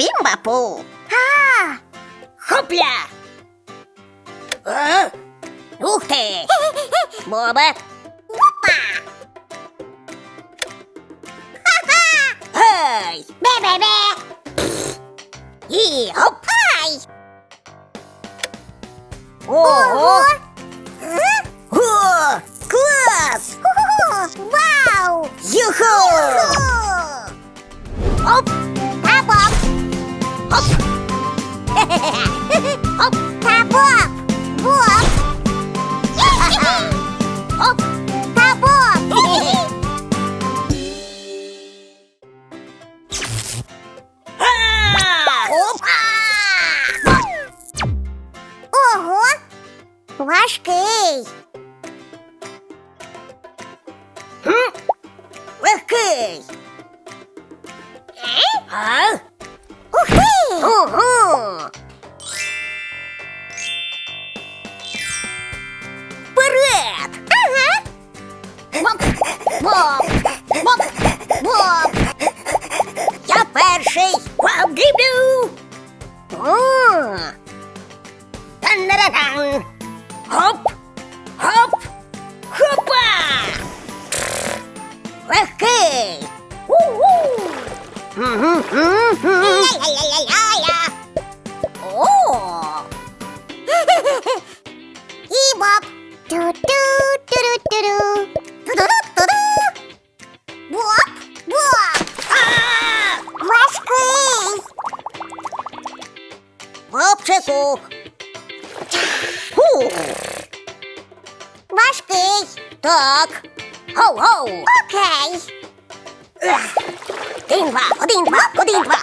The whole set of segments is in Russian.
Бапім-бапу. А, Хопля! Е? Ух ти! Бобет! опа! Гей! Бе-бе-бе! І хоп! Ай! Ого! Е? О! Клас! Оп! Та Боб! Боб! Оп! Та Боб! Оп! Ого! Важкий! Легкий! А? Боп! Я перший! Вау, гіблю! Бобчику! Фу! Важкий! Так! Гоу-гоу! Окей! Один, два, один, два, один, два, один, два!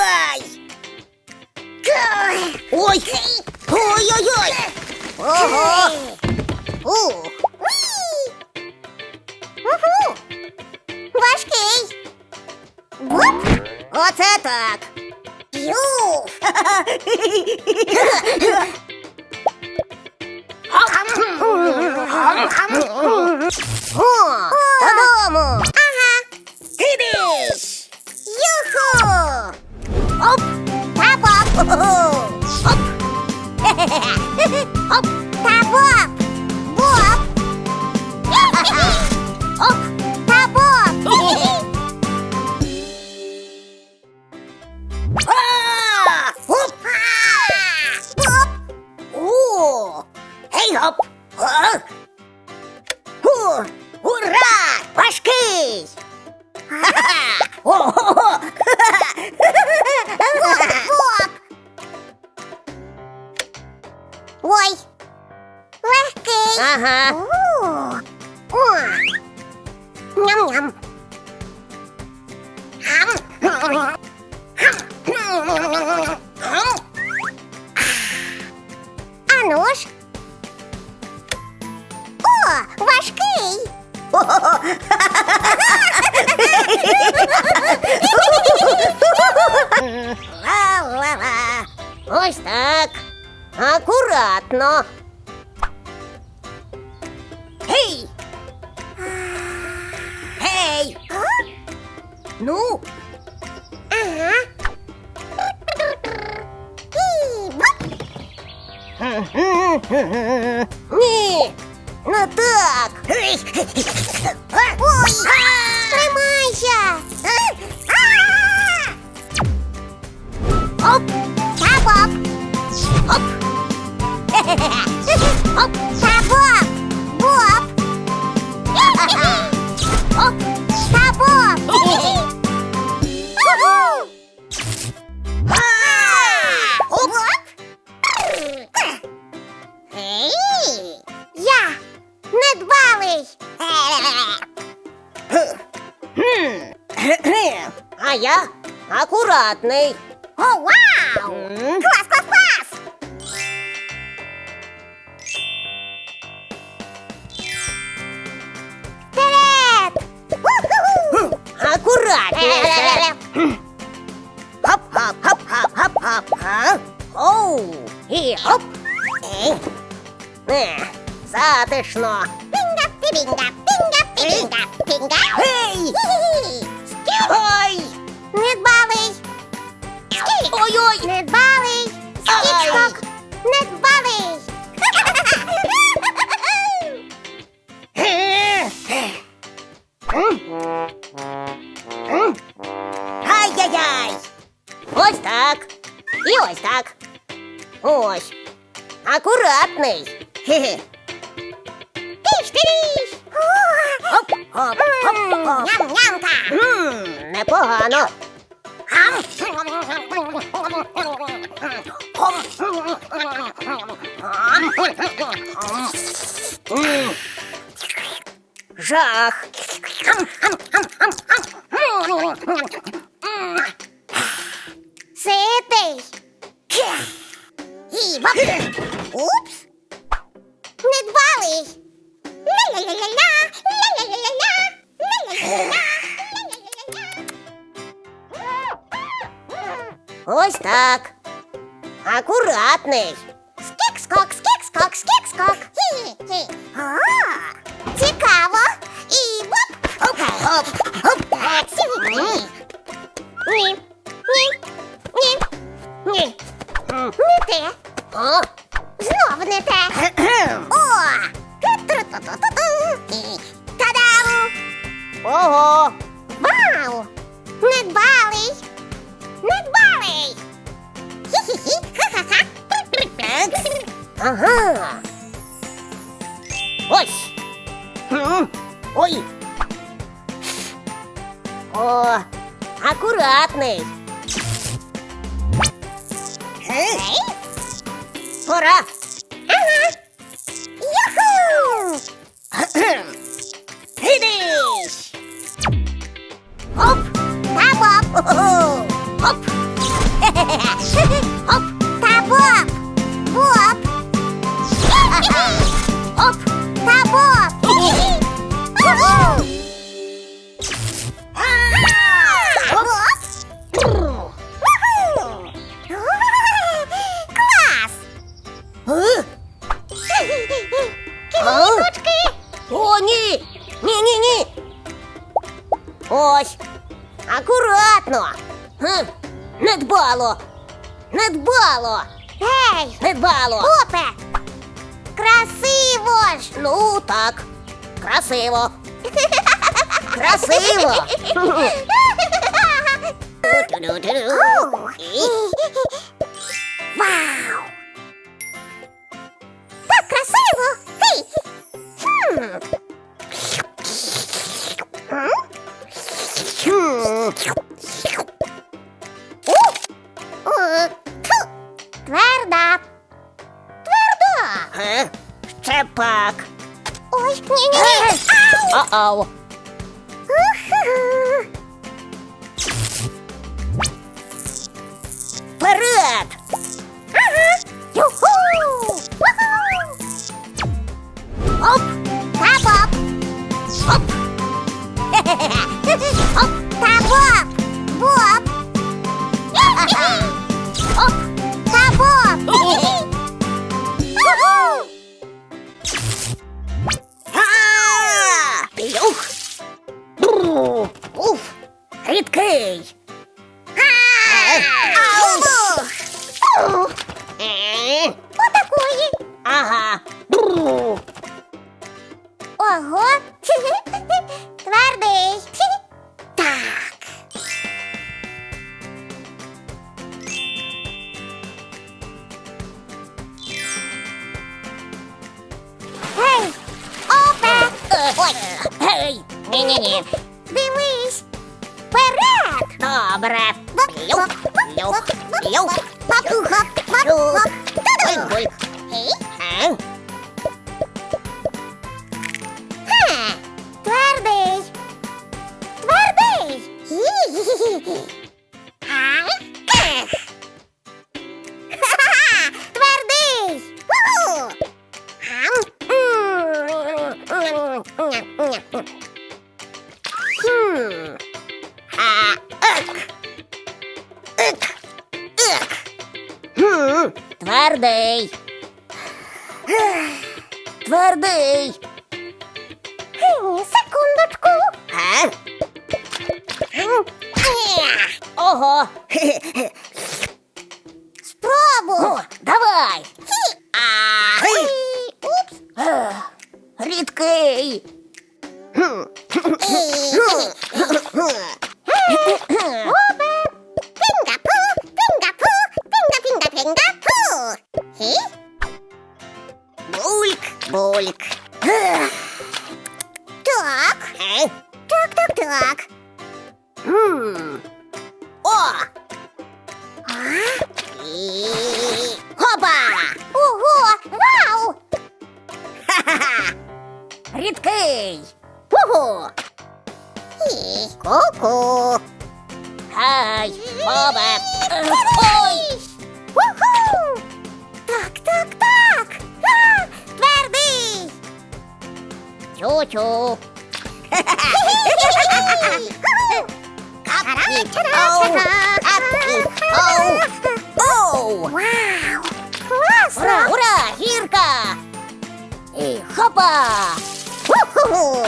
Давай! Ой! Ой-ой-ой! Ого! Ух! Угу. Важкий. Боп. Оце так! Ю. О! Додому! Оп! Оп! Та Боб. Боб. Оп! Та Боб. А! Оп! Боб. О! Гей, гоп! А? Ху! Ура! Важкий! Ха-ха! Ого! Ага. О. О. Ням-ням. А ну ж. О, важкий. Ла-ла-ла. Ось так. Акуратно. Ну, Ага. І бап. Ні, не так. акуратний. О, вау! М. Клас, клас, клас! Вперед! Уху! Акуратніше! Хоп, хоп, хоп, хоп, хоп, хоп, хоп. Оу! І хоп! Ей, Е, Затишно! Пінга, пінга, пінга, пінга, пінга! Гей! Хі-хі-хі! Скіп! Ой! Недбалий! Скіп! Ой-ой! Недбалий! Ай! Жах. Ситий. І бап. Упс. Недбалий. Ля-ля-ля-ля-ля. Ля-ля-ля-ля-ля. Ось так. Акуратний. Скік-скок, скік-скок, скік-скок. Хі-хі. А, Цікаво. І боп. Хоп, хоп, хоп. Так, сьогодні. Ні. Ні. Ні. Ні. Не те. О, Пора! Ага! Юху! Недбало! Гей! Недбало! Попе! Красиво ж! Ну, так. Красиво. Красиво! Вау! Так красиво! Хей! Хм. Хм. Тверда! Е, Ще пак. Ой, ні-ні-ні! Ау! О-оу. Уху. Вперед! Ага! Юху! Уху! Оп! Та-боп! Оп! Оп! Та-боп! Ні-ні-ні. Дивись. Вперед. Добре. Люк, люк, люк. Хоп, хоп, хоп, хоп. Ту-ду. Бульк. Твердий. Хм, Секундочку. А? Ех. Ого. Спробуй. О, давай. А. Упс. Рідкий. Хм. Бульк. Ех. Так, Е? так, так, так. Хм. О. А? І... Хопа. Ого, вау! Ха-ха-ха. Рідкий. Ого. Хі. Ку-ку. Хай, Бобе. Ех, Ой. Чу-чу. Капі. Капі. Оу. Оу. Вау! Ура, Класно! ура, гірка. І хопа. Уху!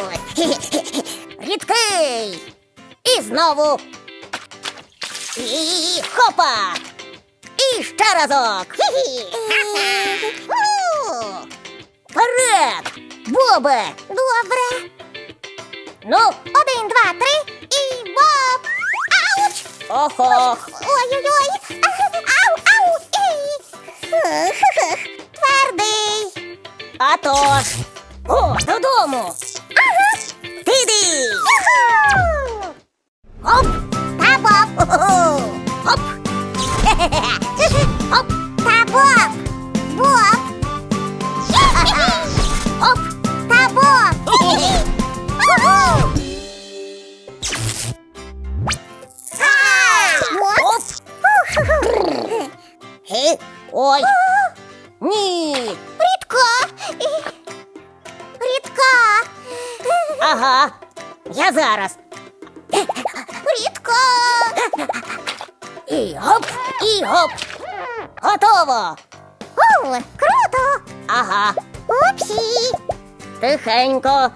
Рідкий. І знову. І хопа. І ще разок. Хі-хі. У, Вперед. Бобе. Добре. Ну, Один, два, три і боп! Ауч! охох. Ой-ой-ой! Ау, ау! Ей! Твердий! А то ж. О, додому. Ага! Ти-ди. Оп. Та. Хоп. Хе-хе-хе. Хоп. Та боп! Ой. Ні. Рідка! Рідка! Ага. Я зараз. Рідка! І гоп, і гоп. Готово. О, круто! Ага. Упсі! Тихенько. Ага!